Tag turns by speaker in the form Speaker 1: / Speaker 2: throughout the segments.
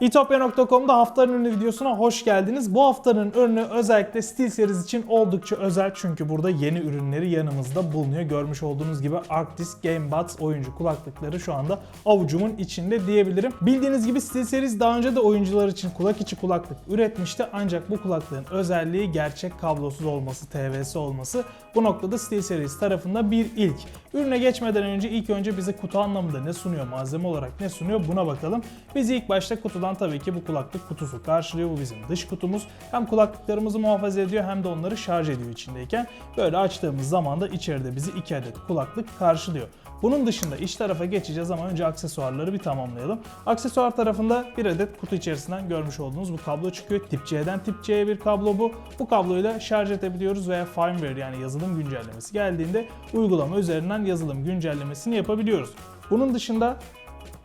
Speaker 1: İtopya.com'da haftanın ürünü videosuna hoş geldiniz. Bu haftanın ürünü özellikle SteelSeries için oldukça özel çünkü burada yeni ürünleri yanımızda bulunuyor. Görmüş olduğunuz gibi Arctis GameBuds oyuncu kulaklıkları şu anda avucumun içinde diyebilirim. Bildiğiniz gibi SteelSeries daha önce de oyuncular için kulak içi kulaklık üretmişti ancak bu kulaklığın özelliği gerçek kablosuz olması, TVS olması. Bu noktada SteelSeries tarafında bir ilk. Ürüne geçmeden önce ilk önce bize kutu anlamında ne sunuyor, malzeme olarak ne sunuyor buna bakalım. Biz ilk başta kutudan tabii ki bu kulaklık kutusu karşılıyor. Bu bizim dış kutumuz. Hem kulaklıklarımızı muhafaza ediyor hem de onları şarj ediyor içindeyken. Böyle açtığımız zaman da içeride bizi 2 adet kulaklık karşılıyor. Bunun dışında iç tarafa geçeceğiz ama önce aksesuarları bir tamamlayalım. Aksesuar tarafında bir adet kutu içerisinden görmüş olduğunuz bu kablo çıkıyor. Tip C'den Tip C'ye bir kablo bu. Bu kabloyla şarj edebiliyoruz veya firmware yani yazılım güncellemesi geldiğinde uygulama üzerinden yazılım güncellemesini yapabiliyoruz. Bunun dışında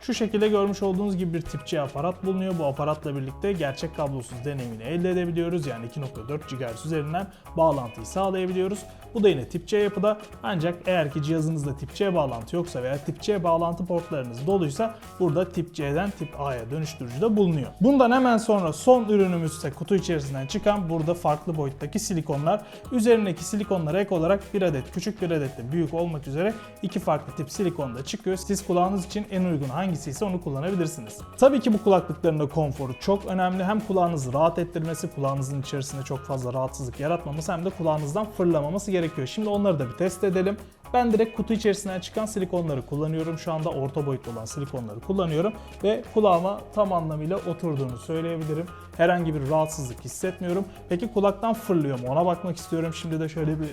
Speaker 1: şu şekilde görmüş olduğunuz gibi bir tip C aparat bulunuyor. Bu aparatla birlikte gerçek kablosuz deneyimini elde edebiliyoruz. Yani 2.4 GHz üzerinden bağlantıyı sağlayabiliyoruz. Bu da yine tip C yapıda. Ancak eğer ki cihazınızda tip C bağlantı yoksa veya tip C bağlantı portlarınız doluysa burada tip C'den tip A'ya dönüştürücü de bulunuyor. Bundan hemen sonra son ürünümüz ise kutu içerisinden çıkan burada farklı boyuttaki silikonlar. Üzerindeki silikonlara ek olarak bir adet küçük bir adet de büyük olmak üzere iki farklı tip silikon da çıkıyor. Siz kulağınız için en uygun hangisi ise onu kullanabilirsiniz. Tabii ki bu kulaklıkların da konforu çok önemli. Hem kulağınızı rahat ettirmesi, kulağınızın içerisinde çok fazla rahatsızlık yaratmaması hem de kulağınızdan fırlamaması gerekiyor. Şimdi onları da bir test edelim. Ben direkt kutu içerisinden çıkan silikonları kullanıyorum. Şu anda orta boyutlu olan silikonları kullanıyorum ve kulağıma tam anlamıyla oturduğunu söyleyebilirim. Herhangi bir rahatsızlık hissetmiyorum. Peki kulaktan fırlıyor mu? Ona bakmak istiyorum. Şimdi de şöyle bir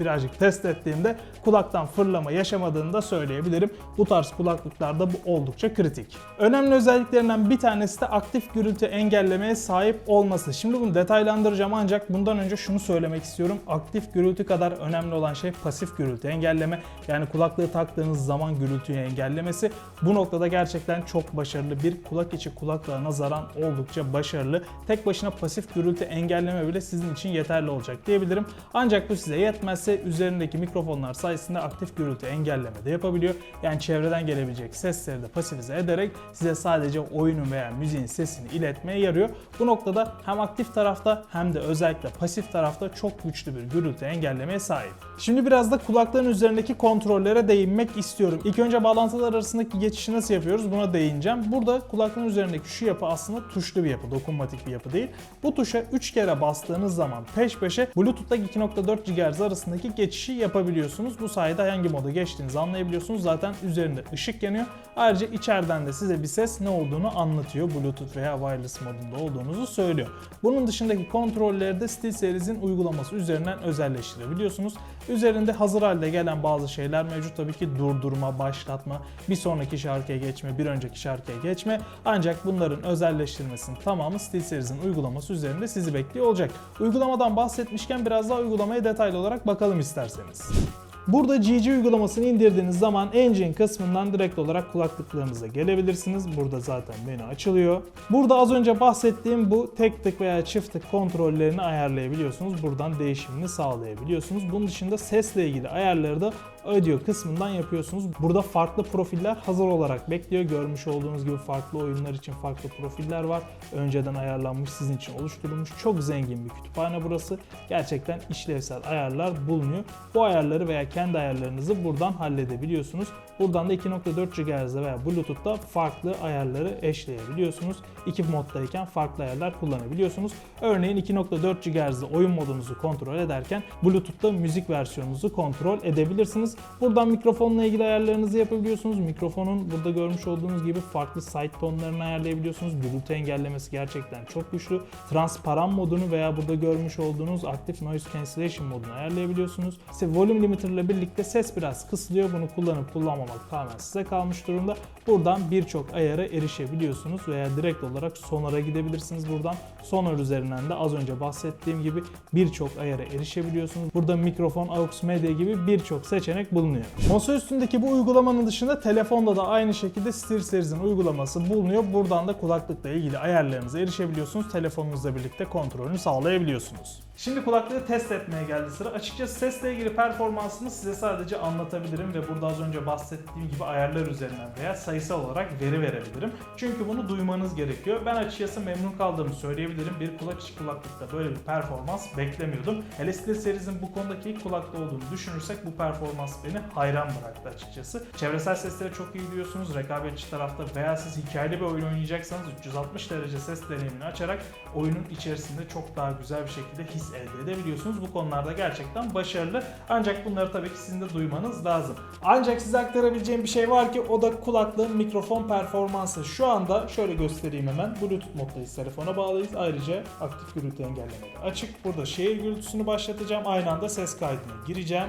Speaker 1: birazcık test ettiğimde kulaktan fırlama yaşamadığını da söyleyebilirim. Bu tarz kulaklıklarda bu oldukça kritik. Önemli özelliklerinden bir tanesi de aktif gürültü engellemeye sahip olması. Şimdi bunu detaylandıracağım ancak bundan önce şunu söylemek istiyorum. Aktif gürültü kadar önemli olan şey pasif gürültü engelleme. Yani kulaklığı taktığınız zaman gürültüyü engellemesi. Bu noktada gerçekten çok başarılı bir kulak içi kulaklığa nazaran oldukça başarılı. Tek başına pasif gürültü engelleme bile sizin için yeterli olacak diyebilirim. Ancak bu size yetmezse üzerindeki mikrofonlar sayesinde aktif gürültü engelleme de yapabiliyor. Yani çevreden gelebilecek sesleri de pasifize ederek size sadece oyunun veya müziğin sesini iletmeye yarıyor. Bu noktada hem aktif tarafta hem de özellikle pasif tarafta çok güçlü bir gürültü engellemeye sahip. Şimdi biraz da kulakların üzerindeki kontrollere değinmek istiyorum. İlk önce bağlantılar arasındaki geçişi nasıl yapıyoruz buna değineceğim. Burada kulaklığın üzerindeki şu yapı aslında tuşlu bir yapı, dokunmatik bir yapı değil. Bu tuşa 3 kere bastığınız zaman peş peşe Bluetooth'taki 2.4 GHz arasındaki geçişi yapabiliyorsunuz. Bu sayede hangi moda geçtiğinizi anlayabiliyorsunuz. Zaten üzerinde ışık yanıyor. Ayrıca içeriden de size bir ses ne olduğunu anlatıyor. Bluetooth veya wireless modunda olduğunuzu söylüyor. Bunun dışındaki kontrolleri de SteelSeries'in uygulaması üzerinden özelleştirebiliyorsunuz. Üzerinde hazır halde gelen bazı şeyler mevcut. Tabii ki durdurma, başlatma, bir sonraki şarkıya geçme, bir önceki şarkıya geçme. Ancak bunların özelleştirmesinin tamamı SteelSeries'in uygulaması üzerinde sizi bekliyor olacak. Uygulamadan bahsetmişken biraz daha uygulamaya detaylı olarak bakalım isterseniz. Burada GG uygulamasını indirdiğiniz zaman Engine kısmından direkt olarak kulaklıklarınıza gelebilirsiniz. Burada zaten menü açılıyor. Burada az önce bahsettiğim bu tek tık veya çift tık kontrollerini ayarlayabiliyorsunuz. Buradan değişimini sağlayabiliyorsunuz. Bunun dışında sesle ilgili ayarları da audio kısmından yapıyorsunuz. Burada farklı profiller hazır olarak bekliyor. Görmüş olduğunuz gibi farklı oyunlar için farklı profiller var. Önceden ayarlanmış, sizin için oluşturulmuş. Çok zengin bir kütüphane burası. Gerçekten işlevsel ayarlar bulunuyor. Bu ayarları veya kendi ayarlarınızı buradan halledebiliyorsunuz. Buradan da 2.4 GHz'de veya Bluetooth'ta farklı ayarları eşleyebiliyorsunuz. İki moddayken farklı ayarlar kullanabiliyorsunuz. Örneğin 2.4 GHz'de oyun modunuzu kontrol ederken Bluetooth'ta müzik versiyonunuzu kontrol edebilirsiniz. Buradan mikrofonla ilgili ayarlarınızı yapabiliyorsunuz. Mikrofonun burada görmüş olduğunuz gibi farklı side tonlarını ayarlayabiliyorsunuz. Gürültü engellemesi gerçekten çok güçlü. Transparan modunu veya burada görmüş olduğunuz aktif noise cancellation modunu ayarlayabiliyorsunuz. İşte volume limiter ile birlikte ses biraz kısılıyor. Bunu kullanıp kullanmamak tamamen size kalmış durumda. Buradan birçok ayara erişebiliyorsunuz veya direkt olarak sonara gidebilirsiniz buradan. Sonar üzerinden de az önce bahsettiğim gibi birçok ayara erişebiliyorsunuz. Burada mikrofon, aux media gibi birçok seçenek bulunuyor. Masa üstündeki bu uygulamanın dışında telefonda da aynı şekilde SteelSeries'in uygulaması bulunuyor. Buradan da kulaklıkla ilgili ayarlarınıza erişebiliyorsunuz. Telefonunuzla birlikte kontrolünü sağlayabiliyorsunuz. Şimdi kulaklığı test etmeye geldi sıra. Açıkçası sesle ilgili performansını size sadece anlatabilirim ve burada az önce bahsettiğim gibi ayarlar üzerinden veya sayısal olarak veri verebilirim. Çünkü bunu duymanız gerekiyor. Ben açıkçası memnun kaldığımı söyleyebilirim. Bir kulak içi kulaklıkta böyle bir performans beklemiyordum. Hele Steel Series'in bu konudaki ilk kulaklı olduğunu düşünürsek bu performans beni hayran bıraktı açıkçası. Çevresel sesleri çok iyi duyuyorsunuz. Rekabetçi tarafta veya siz hikayeli bir oyun oynayacaksanız 360 derece ses deneyimini açarak oyunun içerisinde çok daha güzel bir şekilde his elde edebiliyorsunuz. Bu konularda gerçekten başarılı. Ancak bunları tabii ki sizin de duymanız lazım. Ancak size aktarabileceğim bir şey var ki o da kulaklığın mikrofon performansı. Şu anda şöyle göstereyim hemen. Bluetooth moddayız. Telefona bağlıyız. Ayrıca aktif gürültü engellemeli açık. Burada şehir gürültüsünü başlatacağım. Aynı anda ses kaydına gireceğim.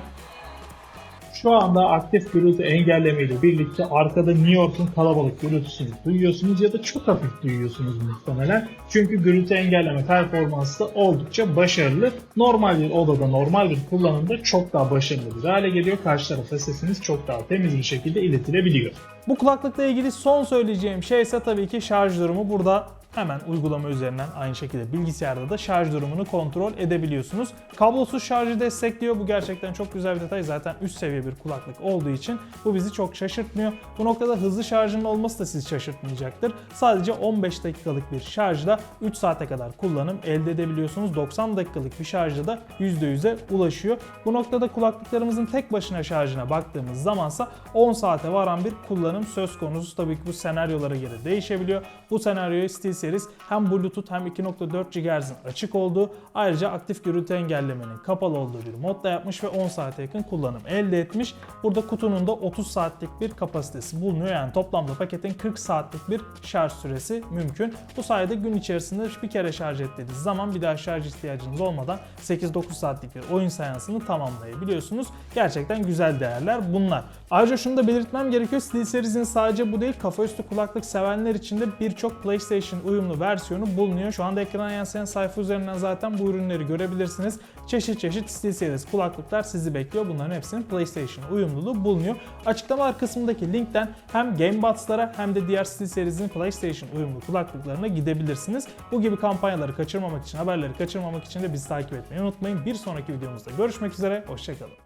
Speaker 1: Şu anda aktif gürültü engelleme ile birlikte arkada New York'un kalabalık gürültüsünü duyuyorsunuz ya da çok hafif duyuyorsunuz muhtemelen. Çünkü gürültü engelleme performansı da oldukça başarılı. Normal bir odada, normal bir kullanımda çok daha başarılı bir hale geliyor. Karşı tarafa sesiniz çok daha temiz bir şekilde iletilebiliyor. Bu kulaklıkla ilgili son söyleyeceğim şey ise tabii ki şarj durumu. Burada hemen uygulama üzerinden aynı şekilde bilgisayarda da şarj durumunu kontrol edebiliyorsunuz. Kablosuz şarjı destekliyor. Bu gerçekten çok güzel bir detay. Zaten üst seviye bir kulaklık olduğu için bu bizi çok şaşırtmıyor. Bu noktada hızlı şarjının olması da sizi şaşırtmayacaktır. Sadece 15 dakikalık bir şarjda 3 saate kadar kullanım elde edebiliyorsunuz. 90 dakikalık bir şarjda da %100'e ulaşıyor. Bu noktada kulaklıklarımızın tek başına şarjına baktığımız zamansa 10 saate varan bir kullanım söz konusu. Tabii ki bu senaryolara göre değişebiliyor. Bu senaryoyu SteelSeries hem Bluetooth hem 2.4 GHz'in açık olduğu ayrıca aktif gürültü engellemenin kapalı olduğu bir modda yapmış ve 10 saate yakın kullanım elde etmiş. Burada kutunun da 30 saatlik bir kapasitesi bulunuyor. Yani toplamda paketin 40 saatlik bir şarj süresi mümkün. Bu sayede gün içerisinde bir kere şarj ettiğiniz zaman bir daha şarj ihtiyacınız olmadan 8-9 saatlik bir oyun seansını tamamlayabiliyorsunuz. Gerçekten güzel değerler bunlar. Ayrıca şunu da belirtmem gerekiyor. SteelSeries'in sadece bu değil kafaüstü kulaklık sevenler için de birçok PlayStation uyumlu versiyonu bulunuyor. Şu anda ekrana yansıyan sayfa üzerinden zaten bu ürünleri görebilirsiniz. Çeşit çeşit SteelSeries kulaklıklar sizi bekliyor. Bunların hepsinin PlayStation uyumluluğu bulunuyor. Açıklamalar kısmındaki linkten hem GameBuds'lara hem de diğer SteelSeries'in PlayStation uyumlu kulaklıklarına gidebilirsiniz. Bu gibi kampanyaları kaçırmamak için, haberleri kaçırmamak için de bizi takip etmeyi unutmayın. Bir sonraki videomuzda görüşmek üzere, hoşçakalın.